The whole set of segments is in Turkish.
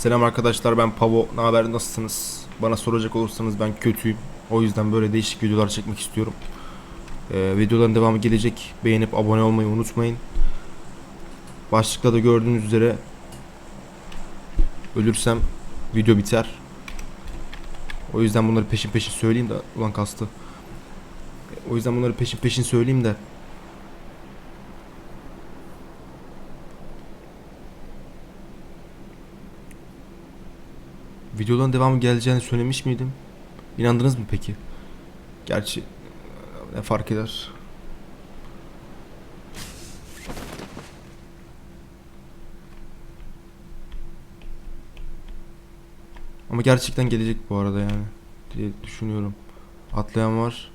Selam arkadaşlar ben Pavo. Ne haber nasılsınız? Bana soracak olursanız ben kötüyüm. O yüzden böyle değişik videolar çekmek istiyorum. Ee, videoların devamı gelecek. Beğenip abone olmayı unutmayın. Başlıkta da gördüğünüz üzere ölürsem video biter. O yüzden bunları peşin peşin söyleyeyim de ulan kastı. O yüzden bunları peşin peşin söyleyeyim de Videoların devamı geleceğini söylemiş miydim? İnandınız mı peki? Gerçi ne fark eder? Ama gerçekten gelecek bu arada yani diye düşünüyorum. Atlayan var.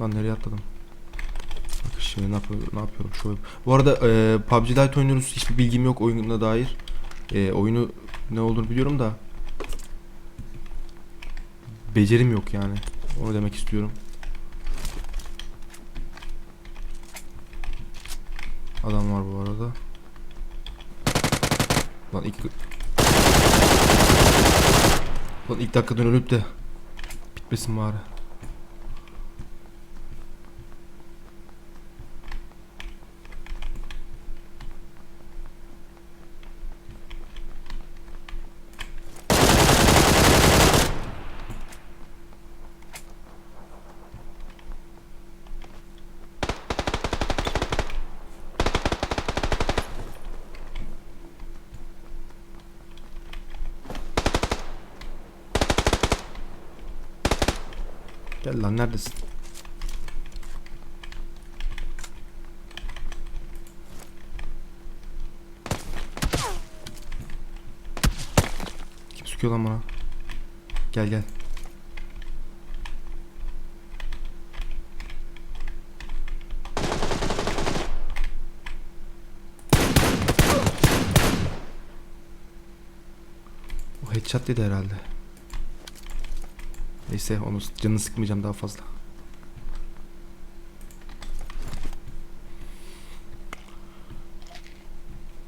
Lan nereye atladım? Şimdi ne yapıyorum, ne yapıyorum şu Bu arada e, PUBG Lite oynuyoruz. Hiçbir bilgim yok oyuna dair. E, oyunu ne olduğunu biliyorum da becerim yok yani. Onu demek istiyorum. Adam var bu arada. Lan ilk Lan ilk dakikadan ölüp de bitmesin bari. Gel lan neredesin? Kim sıkıyor lan bana? Gel gel. O headshot dedi herhalde. Neyse onu canını sıkmayacağım daha fazla.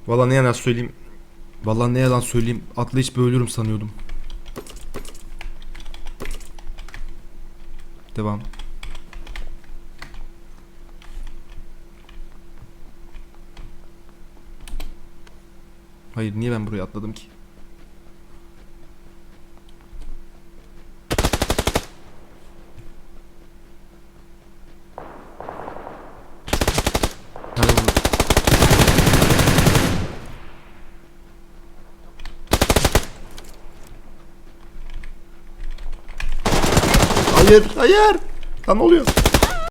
Valla ne yalan söyleyeyim. Valla ne yalan söyleyeyim. Atlayış bir ölürüm sanıyordum. Devam. Hayır niye ben buraya atladım ki? Hayır, hayır. Lan ne?